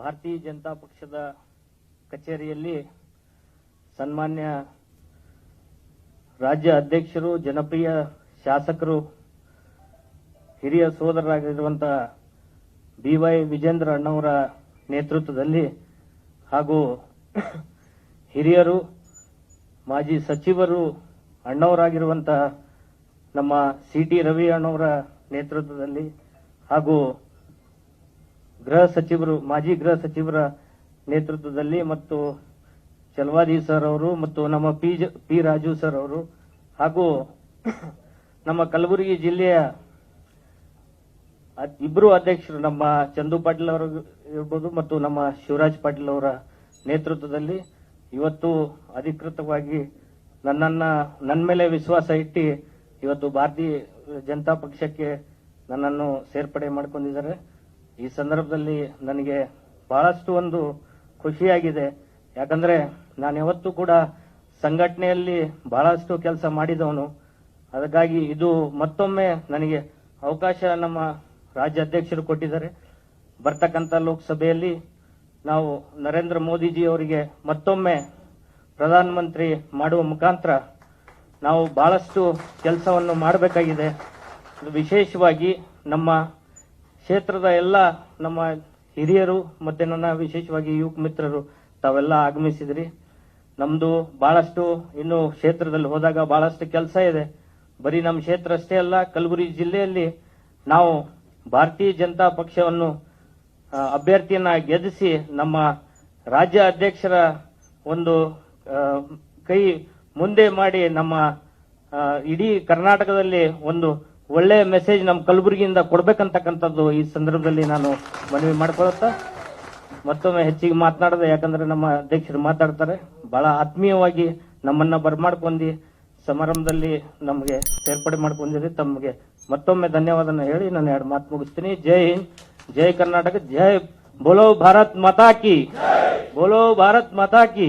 ಭಾರತೀಯ ಜನತಾ ಪಕ್ಷದ ಕಚೇರಿಯಲ್ಲಿ ಸನ್ಮಾನ್ಯ ರಾಜ್ಯ ಅಧ್ಯಕ್ಷರು, ಜನಪ್ರಿಯ ಶಾಸಕರು, ಹಿರಿಯ ಸೋದರರಾಗಿರುವಂತಹ ಬಿವೈ ವಿಜೇಂದ್ರ ಅಣ್ಣವರ ನೇತೃತ್ವದಲ್ಲಿ ಹಾಗೂ ಹಿರಿಯರು, ಮಾಜಿ ಸಚಿವರು, ಅಣ್ಣವರಾಗಿರುವಂತಹ ನಮ್ಮ ಸಿ ಟಿ ರವಿ ಅಣ್ಣವರ ನೇತೃತ್ವದಲ್ಲಿ ಹಾಗೂ ಗೃಹ ಸಚಿವರು, ಮಾಜಿ ಗೃಹ ಸಚಿವರ ನೇತೃತ್ವದಲ್ಲಿ ಮತ್ತು ಚಲವಾದಿ ಸರ್ ಅವರು ಮತ್ತು ನಮ್ಮ ಪಿ ರಾಜು ಸರ್ ಅವರು ಹಾಗೂ ನಮ್ಮ ಕಲಬುರಗಿ ಜಿಲ್ಲೆಯ ಇಬ್ಬರು ಅಧ್ಯಕ್ಷರು ನಮ್ಮ ಚಂದು ಪಾಟೀಲ್ ಅವರು ಇರ್ಬೋದು ಮತ್ತು ನಮ್ಮ ಶಿವರಾಜ್ ಪಾಟೀಲ್ ಅವರ ನೇತೃತ್ವದಲ್ಲಿ ಇವತ್ತು ಅಧಿಕೃತವಾಗಿ ನನ್ನನ್ನ ನನ್ನ ಮೇಲೆ ವಿಶ್ವಾಸ ಇಟ್ಟು ಇವತ್ತು ಭಾರತೀಯ ಜನತಾ ಪಕ್ಷಕ್ಕೆ ನನ್ನನ್ನು ಸೇರ್ಪಡೆ ಮಾಡ್ಕೊಂಡಿದ್ದಾರೆ. ಈ ಸಂದರ್ಭದಲ್ಲಿ ನನಗೆ ಬಹಳಷ್ಟು ಒಂದು ಖುಷಿಯಾಗಿದೆ. ಯಾಕಂದ್ರೆ ನಾನು ಯಾವತ್ತೂ ಕೂಡ ಸಂಘಟನೆಯಲ್ಲಿ ಬಹಳಷ್ಟು ಕೆಲಸ ಮಾಡಿದವನು. ಅದಕ್ಕಾಗಿ ಇದು ಮತ್ತೊಮ್ಮೆ ನನಗೆ ಅವಕಾಶ ನಮ್ಮ ರಾಜ್ಯ ಅಧ್ಯಕ್ಷರು ಕೊಟ್ಟಿದ್ದಾರೆ. ಬರ್ತಕ್ಕಂಥ ಲೋಕಸಭೆಯಲ್ಲಿ ನಾವು ನರೇಂದ್ರ ಮೋದಿಜಿ ಅವರಿಗೆ ಮತ್ತೊಮ್ಮೆ ಪ್ರಧಾನಮಂತ್ರಿ ಮಾಡುವ ಮುಖಾಂತರ ನಾವು ಬಹಳಷ್ಟು ಕೆಲಸವನ್ನು ಮಾಡಬೇಕಾಗಿದೆ. ವಿಶೇಷವಾಗಿ ನಮ್ಮ ಕ್ಷೇತ್ರದ ಎಲ್ಲ ನಮ್ಮ ಹಿರಿಯರು ಮತ್ತೆ ನನ್ನ ವಿಶೇಷವಾಗಿ ಯುವಕ ಮಿತ್ರರು, ತಾವೆಲ್ಲ ಆಗಮಿಸಿದ್ರಿ. ನಮ್ದು ಬಹಳಷ್ಟು ಇನ್ನು ಕ್ಷೇತ್ರದಲ್ಲಿ ಹೋದಾಗ ಬಹಳಷ್ಟು ಕೆಲಸ ಇದೆ. ಬರೀ ನಮ್ಮ ಕ್ಷೇತ್ರ ಅಷ್ಟೇ ಅಲ್ಲ, ಕಲಬುರಗಿ ಜಿಲ್ಲೆಯಲ್ಲಿ ನಾವು ಭಾರತೀಯ ಜನತಾ ಪಕ್ಷವನ್ನು ಅಭ್ಯರ್ಥಿಯನ್ನ ಗೆಲ್ಲಿಸಿ ನಮ್ಮ ರಾಜ್ಯ ಅಧ್ಯಕ್ಷರ ಒಂದು ಕೈ ಮುಂದೆ ಮಾಡಿ ನಮ್ಮ ಇಡೀ ಕರ್ನಾಟಕದಲ್ಲಿ ಒಂದು ಒಳ್ಳೆ ಮೆಸೇಜ್ ನಮ್ಮ ಕಲಬುರಗಿಯಿಂದ ಕೊಡ್ಬೇಕಂತಕ್ಕಂಥದ್ದು ಈ ಸಂದರ್ಭದಲ್ಲಿ ನಾನು ಮನವಿ ಮಾಡ್ಕೊಳುತ್ತಾ ಮತ್ತೊಮ್ಮೆ ಹೆಚ್ಚಿಗೆ ಮಾತನಾಡದೆ, ಯಾಕಂದ್ರೆ ನಮ್ಮ ಅಧ್ಯಕ್ಷರು ಮಾತಾಡ್ತಾರೆ, ಬಹಳ ಆತ್ಮೀಯವಾಗಿ ನಮ್ಮನ್ನ ಬರ್ಮಾಡ್ಕೊಂಡಿ, ಸಮಾರಂಭದಲ್ಲಿ ನಮಗೆ ಸೇರ್ಪಡೆ ಮಾಡ್ಕೊಂಡಿರಿ, ತಮಗೆ ಮತ್ತೊಮ್ಮೆ ಧನ್ಯವಾದನ ಹೇಳಿ ನಾನು ಎರಡು ಮಾತು ಮುಗಿಸ್ತೀನಿ. ಜೈ ಹಿಂದ್, ಜೈ ಕರ್ನಾಟಕ, ಜೈ ಬೋಲೋ ಭಾರತ್ ಮತಾಕಿ ಬೋಲೋ ಭಾರತ್ ಮಾತಾ ಕಿ.